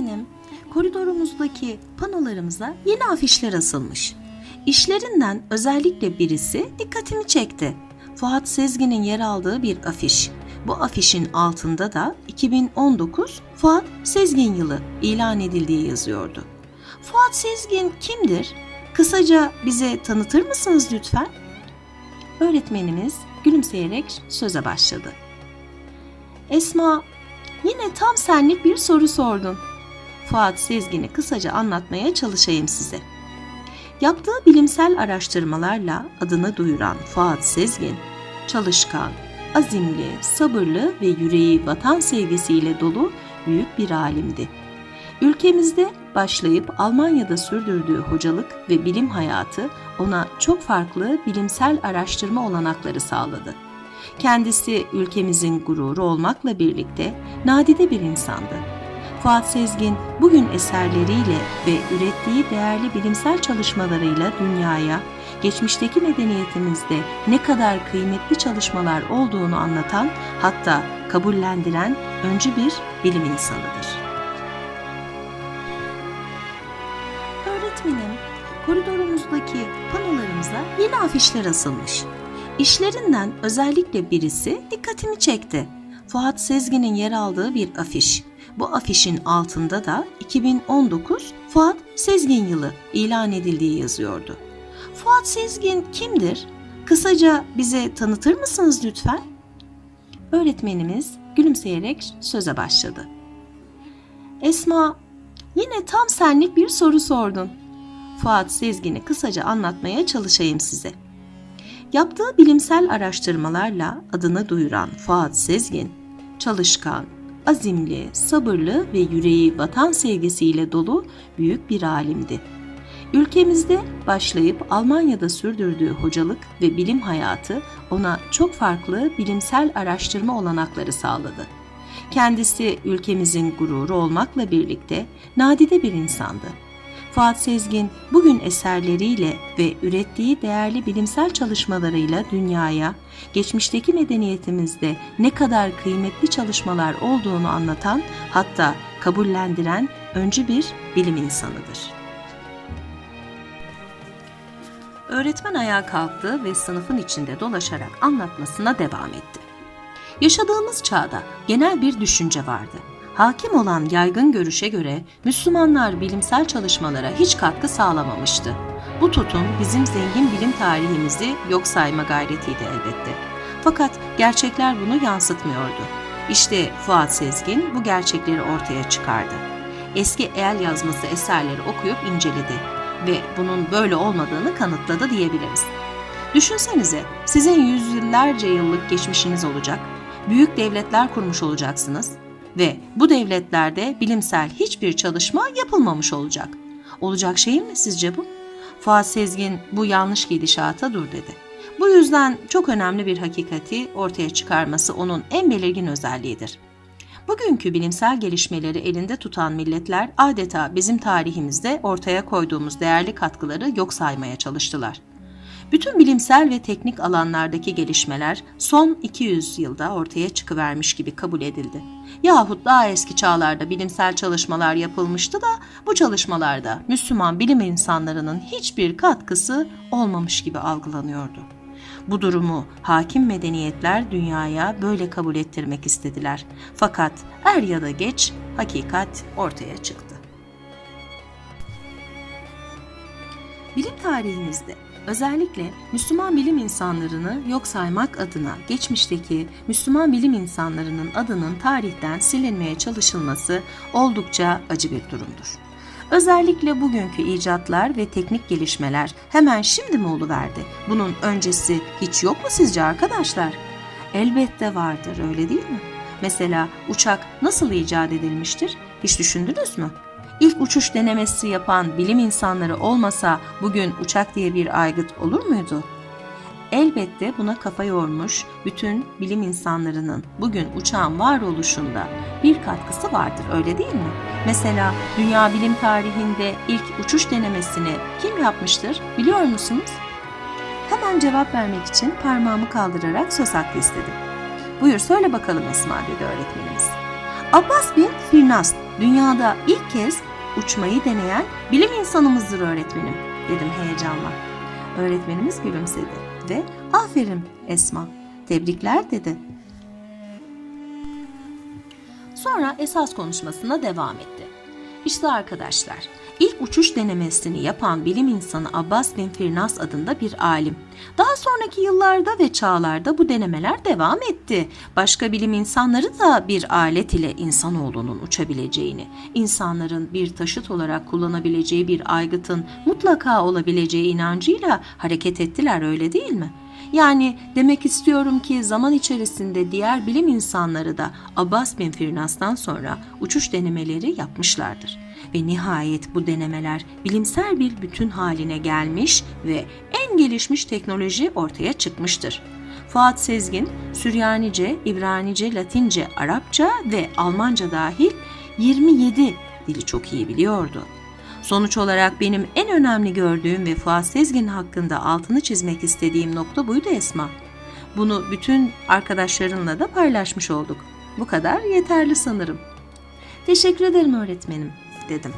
Öğretmenim, koridorumuzdaki panolarımıza yeni afişler asılmış. İşlerinden özellikle birisi dikkatimi çekti. Fuat Sezgin'in yer aldığı bir afiş. Bu afişin altında da 2019 Fuat Sezgin yılı ilan edildiği yazıyordu. Fuat Sezgin kimdir? Kısaca bize tanıtır mısınız lütfen? Öğretmenimiz gülümseyerek söze başladı. Esma, yine tam senlik bir soru sordun. Fuat Sezgin'i kısaca anlatmaya çalışayım size. Yaptığı bilimsel araştırmalarla adını duyuran Fuat Sezgin, çalışkan, azimli, sabırlı ve yüreği vatan sevgisiyle dolu büyük bir alimdi. Ülkemizde başlayıp Almanya'da sürdürdüğü hocalık ve bilim hayatı ona çok farklı bilimsel araştırma olanakları sağladı. Kendisi ülkemizin gururu olmakla birlikte nadide bir insandı. Fuat Sezgin bugün eserleriyle ve ürettiği değerli bilimsel çalışmalarıyla dünyaya, geçmişteki medeniyetimizde ne kadar kıymetli çalışmalar olduğunu anlatan hatta kabullendiren öncü bir bilim insanıdır. Öğretmenim, koridorumuzdaki panolarımıza yeni afişler asılmış. İşlerinden özellikle birisi dikkatimi çekti. Fuat Sezgin'in yer aldığı bir afiş. Bu afişin altında da 2019 Fuat Sezgin yılı ilan edildiği yazıyordu. Fuat Sezgin kimdir? Kısaca bize tanıtır mısınız lütfen? Öğretmenimiz gülümseyerek söze başladı. Esma, yine tam senlik bir soru sordun. Fuat Sezgin'i kısaca anlatmaya çalışayım size. Yaptığı bilimsel araştırmalarla adını duyuran Fuat Sezgin, çalışkan, azimli, sabırlı ve yüreği vatan sevgisiyle dolu büyük bir alimdi. Ülkemizde başlayıp Almanya'da sürdürdüğü hocalık ve bilim hayatı ona çok farklı bilimsel araştırma olanakları sağladı. Kendisi ülkemizin gururu olmakla birlikte nadide bir insandı. Fuat Sezgin bugün eserleriyle ve ürettiği değerli bilimsel çalışmalarıyla dünyaya, geçmişteki medeniyetimizde ne kadar kıymetli çalışmalar olduğunu anlatan hatta kabullendiren öncü bir bilim insanıdır. Öğretmen ayağa kalktı ve sınıfın içinde dolaşarak anlatmasına devam etti. Yaşadığımız çağda genel bir düşünce vardı. Hakim olan yaygın görüşe göre Müslümanlar bilimsel çalışmalara hiç katkı sağlamamıştı. Bu tutum bizim zengin bilim tarihimizi yok sayma gayretiydi elbette. Fakat gerçekler bunu yansıtmıyordu. İşte Fuat Sezgin bu gerçekleri ortaya çıkardı. Eski el yazması eserleri okuyup inceledi ve bunun böyle olmadığını kanıtladı diyebiliriz. Düşünsenize sizin yüzyıllarca yıllık geçmişiniz olacak, büyük devletler kurmuş olacaksınız ve bu devletlerde bilimsel hiçbir çalışma yapılmamış olacak. Olacak şey mi sizce bu? Fuat Sezgin bu yanlış gidişata dur dedi. Bu yüzden çok önemli bir hakikati ortaya çıkarması onun en belirgin özelliğidir. Bugünkü bilimsel gelişmeleri elinde tutan milletler adeta bizim tarihimizde ortaya koyduğumuz değerli katkıları yok saymaya çalıştılar. Bütün bilimsel ve teknik alanlardaki gelişmeler son 200 yılda ortaya çıkıvermiş gibi kabul edildi. Yahut daha eski çağlarda bilimsel çalışmalar yapılmıştı da bu çalışmalarda Müslüman bilim insanlarının hiçbir katkısı olmamış gibi algılanıyordu. Bu durumu hakim medeniyetler dünyaya böyle kabul ettirmek istediler. Fakat er ya da geç hakikat ortaya çıktı. Bilim tarihimizde özellikle Müslüman bilim insanlarını yok saymak adına geçmişteki Müslüman bilim insanlarının adının tarihten silinmeye çalışılması oldukça acı bir durumdur. Özellikle bugünkü icatlar ve teknik gelişmeler hemen şimdi mi oluverdi? Bunun öncesi hiç yok mu sizce arkadaşlar? Elbette vardır öyle değil mi? Mesela uçak nasıl icat edilmiştir? Hiç düşündünüz mü? İlk uçuş denemesi yapan bilim insanları olmasa bugün uçak diye bir aygıt olur muydu? Elbette buna kafa yormuş bütün bilim insanlarının bugün uçağın varoluşunda bir katkısı vardır öyle değil mi? Mesela dünya bilim tarihinde ilk uçuş denemesini kim yapmıştır biliyor musunuz? Hemen cevap vermek için parmağımı kaldırarak söz hakkı istedim. Buyur söyle bakalım Esma dedi öğretmenimiz. Abbas bin Firnast Dünyada ilk kez uçmayı deneyen bilim insanımızdır öğretmenim dedim heyecanla. Öğretmenimiz gülümsedi ve aferin Esma, tebrikler dedi. Sonra esas konuşmasına devam etti. İşte arkadaşlar, ilk uçuş denemesini yapan bilim insanı Abbas bin Firnas adında bir alim. Daha sonraki yıllarda ve çağlarda bu denemeler devam etti. Başka bilim insanları da bir alet ile insanoğlunun uçabileceğini, insanların bir taşıt olarak kullanabileceği bir aygıtın mutlaka olabileceği inancıyla hareket ettiler öyle değil mi? Yani demek istiyorum ki zaman içerisinde diğer bilim insanları da Abbas bin Firnas'tan sonra uçuş denemeleri yapmışlardır. Ve nihayet bu denemeler bilimsel bir bütün haline gelmiş ve en gelişmiş teknoloji ortaya çıkmıştır. Fuat Sezgin, Süryanice, İbranice, Latince, Arapça ve Almanca dahil 27 dili çok iyi biliyordu. Sonuç olarak benim en önemli gördüğüm ve Fuat Sezgin hakkında altını çizmek istediğim nokta buydu Esma. Bunu bütün arkadaşlarınla da paylaşmış olduk. Bu kadar yeterli sanırım. Teşekkür ederim öğretmenim dedim.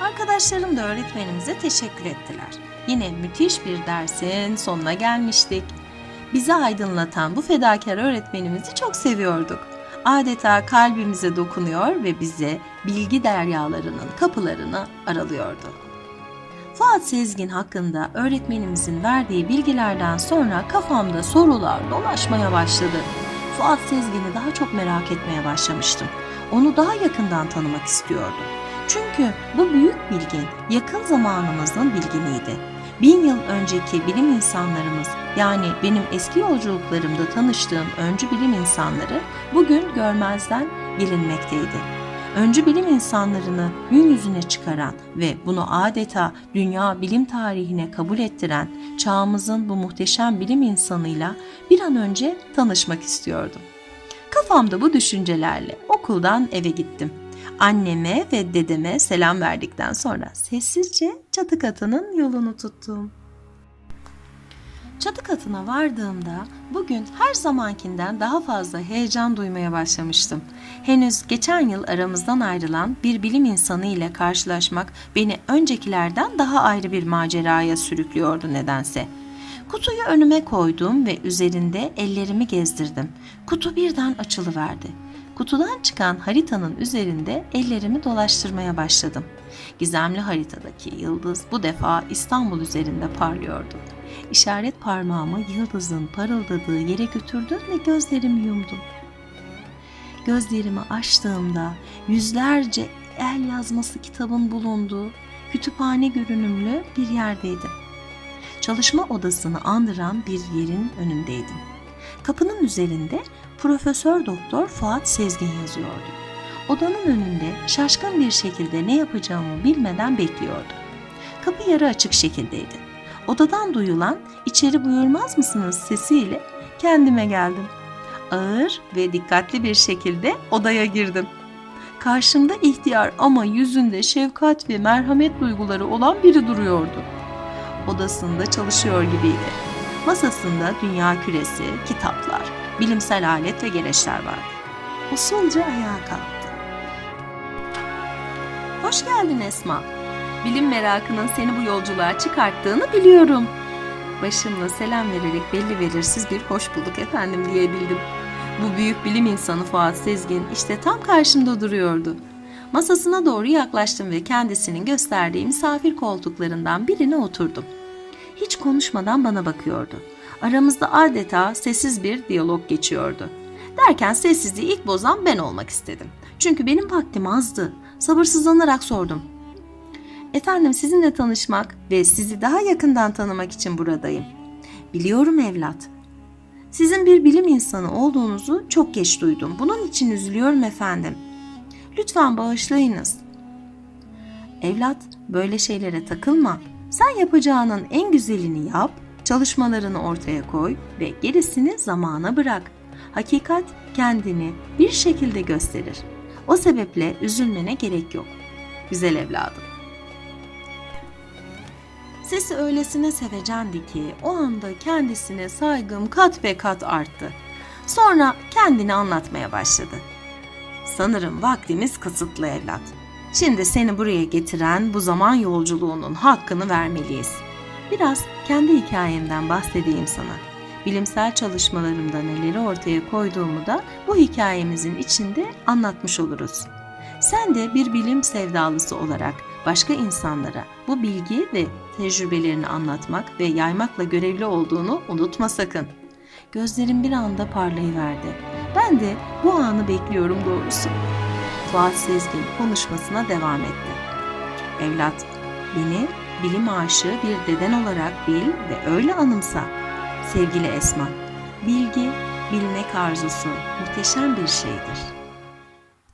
Arkadaşlarım da öğretmenimize teşekkür ettiler. Yine müthiş bir dersin sonuna gelmiştik. Bizi aydınlatan bu fedakar öğretmenimizi çok seviyorduk. Adeta kalbimize dokunuyor ve bize bilgi deryalarının kapılarını aralıyordu. Fuat Sezgin hakkında öğretmenimizin verdiği bilgilerden sonra kafamda sorular dolaşmaya başladı. Fuat Sezgin'i daha çok merak etmeye başlamıştım. Onu daha yakından tanımak istiyordum. Çünkü bu büyük bilgin yakın zamanımızın bilginiydi. Bin yıl önceki bilim insanlarımız yani benim eski yolculuklarımda tanıştığım öncü bilim insanları bugün görmezden gelinmekteydi. Öncü bilim insanlarını gün yüzüne çıkaran ve bunu adeta dünya bilim tarihine kabul ettiren çağımızın bu muhteşem bilim insanıyla bir an önce tanışmak istiyordum. Kafamda bu düşüncelerle okuldan eve gittim. Anneme ve dedeme selam verdikten sonra sessizce çatı katının yolunu tuttum. Çatı katına vardığımda bugün her zamankinden daha fazla heyecan duymaya başlamıştım. Henüz geçen yıl aramızdan ayrılan bir bilim insanı ile karşılaşmak beni öncekilerden daha ayrı bir maceraya sürüklüyordu nedense. Kutuyu önüme koydum ve üzerinde ellerimi gezdirdim. Kutu birden açılıverdi. Kutudan çıkan haritanın üzerinde ellerimi dolaştırmaya başladım. Gizemli haritadaki yıldız bu defa İstanbul üzerinde parlıyordu. İşaret parmağımı yıldızın parıldadığı yere götürdüm ve gözlerimi yumdum. Gözlerimi açtığımda yüzlerce el yazması kitabın bulunduğu kütüphane görünümlü bir yerdeydim. Çalışma odasını andıran bir yerin önündeydim. Kapının üzerinde Profesör Doktor Fuat Sezgin yazıyordu. Odanın önünde şaşkın bir şekilde ne yapacağımı bilmeden bekliyordum. Kapı yarı açık şekildeydi. Odadan duyulan içeri buyurmaz mısınız sesiyle kendime geldim. Ağır ve dikkatli bir şekilde odaya girdim. Karşımda ihtiyar ama yüzünde şefkat ve merhamet duyguları olan biri duruyordu. Odasında çalışıyor gibiydi. Masasında dünya küresi, kitaplar, bilimsel alet ve gereçler vardı. Usulca ayağa kalktı. Hoş geldin Esma. Bilim merakının seni bu yolculuğa çıkarttığını biliyorum. Başımla selam vererek belli belirsiz bir hoş bulduk efendim diyebildim. Bu büyük bilim insanı Fuat Sezgin işte tam karşımda duruyordu. Masasına doğru yaklaştım ve kendisinin gösterdiği misafir koltuklarından birine oturdum. Hiç konuşmadan bana bakıyordu. Aramızda adeta sessiz bir diyalog geçiyordu. Derken sessizliği ilk bozan ben olmak istedim. Çünkü benim vaktim azdı. Sabırsızlanarak sordum. Efendim sizinle tanışmak ve sizi daha yakından tanımak için buradayım. Biliyorum evlat. Sizin bir bilim insanı olduğunuzu çok geç duydum. Bunun için üzülüyorum efendim. Lütfen bağışlayınız. Evlat, böyle şeylere takılma. Sen yapacağının en güzelini yap, çalışmalarını ortaya koy ve gerisini zamana bırak. Hakikat kendini bir şekilde gösterir. O sebeple üzülmene gerek yok. Güzel evladım. Sesi öylesine sevecendi ki o anda kendisine saygım kat be kat arttı. Sonra kendini anlatmaya başladı. Sanırım vaktimiz kısıtlı evlat. Şimdi seni buraya getiren bu zaman yolculuğunun hakkını vermeliyiz. Biraz kendi hikayemden bahsedeyim sana. Bilimsel çalışmalarımda neleri ortaya koyduğumu da bu hikayemizin içinde anlatmış oluruz. Sen de bir bilim sevdalısı olarak başka insanlara bu bilgi ve tecrübelerini anlatmak ve yaymakla görevli olduğunu unutma sakın. Gözlerim bir anda parlayıverdi. Ben de bu anı bekliyorum doğrusu. Fuat Sezgin konuşmasına devam etti. Evlat, beni bilim aşığı bir deden olarak bil ve öyle anımsa. Sevgili Esma, bilgi, bilmek arzusu muhteşem bir şeydir.